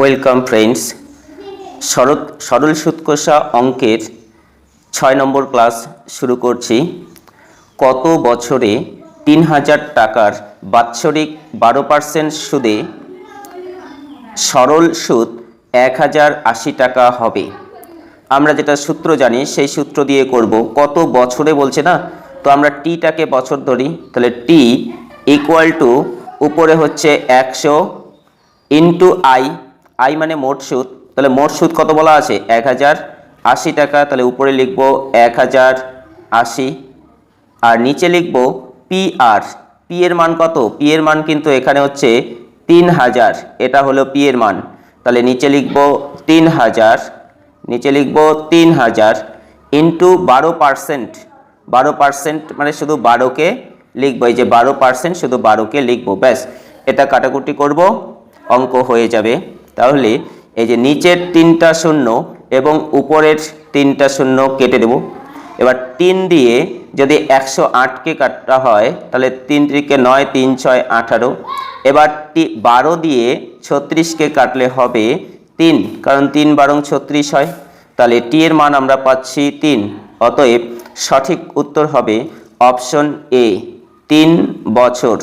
Welcome friends সরল সরল সুৎকষা অঙ্কের ছয় নম্বর ক্লাস শুরু করছি। কত বছরে তিন হাজার টাকার বাৎসরিক বারো পার্সেন্ট সুদে সরল সুদ এক হাজার আশি টাকা হবে? আমরা যেটা সূত্র জানি, সেই সূত্র দিয়ে করব। কত বছরে বলছে না? তো আমরা টিটাকে বছর ধরি, তাহলে টি ইকুয়াল টু উপরে হচ্ছে একশো ইন্টু আই আই মানে মোট সুদ। তাহলে মোট সুদ কত বলা আছে? এক হাজার আশি টাকা। তাহলে উপরে লিখব এক হাজার আশি। আর নিচে লিখব পি আর পি এর মান কত? পি এর মান কিন্তু এখানে হচ্ছে তিন হাজার। এটা হলো পি এর মান। তাহলে নিচে লিখব তিন হাজার। নিচে লিখব তিন হাজার ইন্টু বারো পার্সেন্ট। বারো পার্সেন্ট মানে শুধু বারোকে লিখব। এই যে বারো পার্সেন্ট শুধু বারোকে লিখব। ব্যাস, এটা কাটাকুটি করব। অঙ্ক হয়ে যাবে। তাহলে এই যে নিচের তিনটা শূন্য এবং উপরের তিনটা শূন্য কেটে দেব। এবার তিন দিয়ে যদি একশো আটকে কাটা হয়, তাহলে তিন তিরিকে নয়, তিন ছয়, আঠারো। এবার বারো দিয়ে ছত্রিশকে কাটলে হবে তিন, কারণ তিন বারং ছত্রিশ হয়। তাহলে টি এর মান আমরা পাচ্ছি তিন। অতএব সঠিক উত্তর হবে অপশন এ, তিন বছর।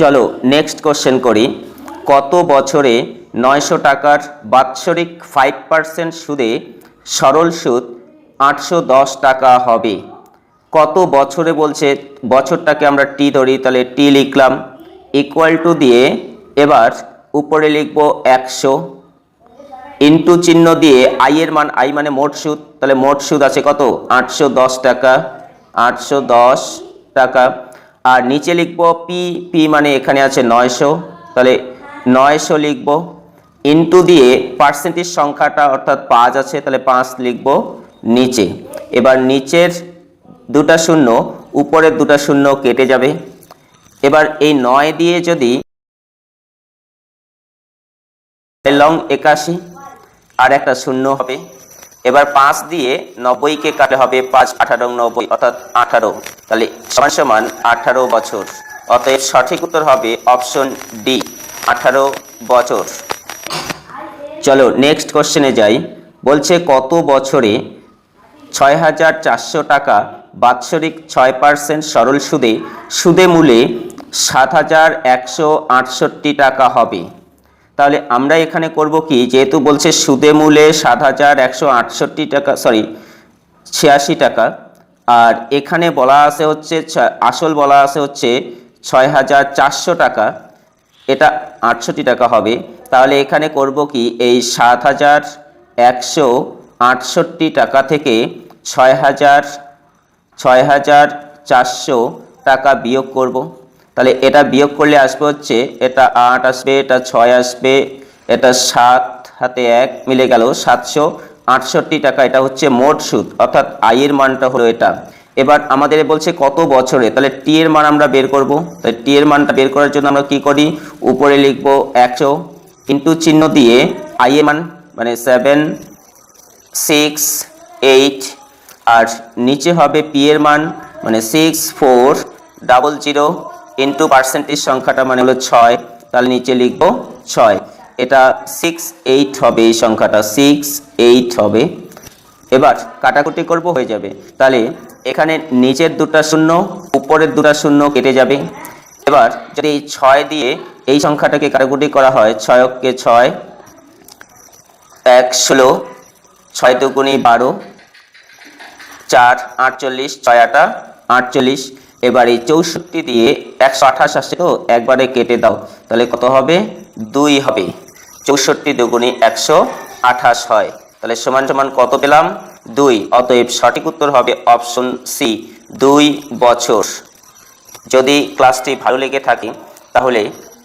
চলো, নেক্সট কোশ্চেন করি। কত বছরে নয়শো টাকার বাৎসরিক ফাইভ পার্সেন্ট সুদে সরল সুদ আটশো দশ টাকা হবে। কত বছরে বলছে, বছরটাকে আমরা টি ধরি, তাহলে টি লিখলাম ইকুয়াল টু দিয়ে এবার উপরে লিখব একশো। ইন্টু চিহ্ন দিয়ে আই এর মান আই মানে মোট সুদ, তাহলে মোট সুদ আছে কত? আটশো দশ টাকা, আটশো দশ টাকা। আর নিচে লিখব পি পি মানে এখানে আছে নয়শো, তাহলে নয়শো লিখব। ইন্টু দিয়ে পার্সেন্টেজ সংখ্যাটা অর্থাৎ পাঁচ আছে, তাহলে পাঁচ লিখব নিচে। এবার নিচের দুটা শূন্য, উপরের দুটা শূন্য কেটে যাবে। এবার এই নয় দিয়ে যদি লং একাশি, আর একটা শূন্য হবে। এবার পাঁচ দিয়ে নব্বইকে কাটে হবে পাঁচ, আঠারো, নব্বই, অর্থাৎ আঠারো। তাহলে সমান সমান আঠারো বছর। অতএব সঠিক উত্তর হবে অপশন ডি আঠারো বছর। চলো নেক্সট কোশ্চেনে যাই। বলছে কত বছরে ছয় হাজার চারশো টাকা বাৎসরিক ছয় পার্সেন্ট সরল সুদে সুদে মূলে সাত হাজার একশো আটষট্টি টাকা হবে? তাহলে আমরা এখানে করব কি? যেহেতু বলছে সুদে মূলে সাত হাজার একশো আটষট্টি টাকা সরি ছিয়াশি টাকা। আর এখানে বলা আছে হচ্ছে আসল বলা আছে হচ্ছে ছয় হাজার চারশো টাকা। এটা আটষট্টি টাকা হবে। তাহলে এখানে করব কি? এই সাত হাজার একশো আটষট্টি টাকা থেকে ছয় হাজার ছয় হাজার চারশো টাকা বিয়োগ করব। তাহলে এটা বিয়োগ করলে আসবে হচ্ছে, এটা আট আসবে, এটা ছয় আসবে, এটা সাত হাতে এক মিলে গেল সাতশো আটষট্টি টাকা। এটা হচ্ছে মোট সুদ, অর্থাৎ আয়ের মানটা হলো এটা। এবার আমাদের বলছে কত বছরে? তাহলে টি এর মান আমরা বের করব। তাহলে টি এর মানটা বের করার জন্য আমরা কি করি? উপরে লিখব একশো ইন্টু চিহ্ন দিয়ে আই এর মান মানে সেভেন সিক্স এইট আর নিচে হবে পি এর মান মানে six four double zero into percentage সংখ্যাটা মানে হলো ছয়। তাহলে নিচে লিখব ছয়। এটা সিক্স এইট হবে এই সংখ্যাটা। সিক্স এইট হবে। এবার কাটাকুটি করব হয়ে যাবে। তাহলে এখানে নিচের দুটা শূন্য, উপরের দুটা শূন্য কেটে যাবে। এবার যদি ছয় দিয়ে এই সংখ্যাটাকে কাটাকুটি করা হয়, ছয়কে ছয়, এক ষোলো, ছয় দুগুণি বারো, চার আটচল্লিশ, ছয় আটা আটচল্লিশ। এবার এই চৌষট্টি দিয়ে একশো আঠাশ আসছে তো, একবারে কেটে দাও। তাহলে কত হবে? দুই হবে। চৌষট্টি দুগুণি একশো আঠাশ হয়। তাহলে সমান সমান কত পেলাম? দুই, অতএব সঠিক উত্তর হবে অপশন সি, দুই বছর। যদি ক্লাসটি ভালো লেগে থাকে, তাহলে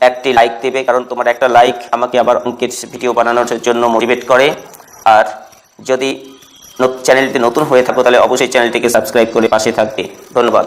একটি লাইক দেবে, কারণ তোমার একটা লাইক আমাকে আবার অঙ্কের ভিডিও বানানোর জন্য মোটিভেট করে। আর যদি চ্যানেলটি নতুন হয়ে থাকো, তাহলে অবশ্যই চ্যানেলটিকে সাবস্ক্রাইব করে পাশে থাকবে। ধন্যবাদ।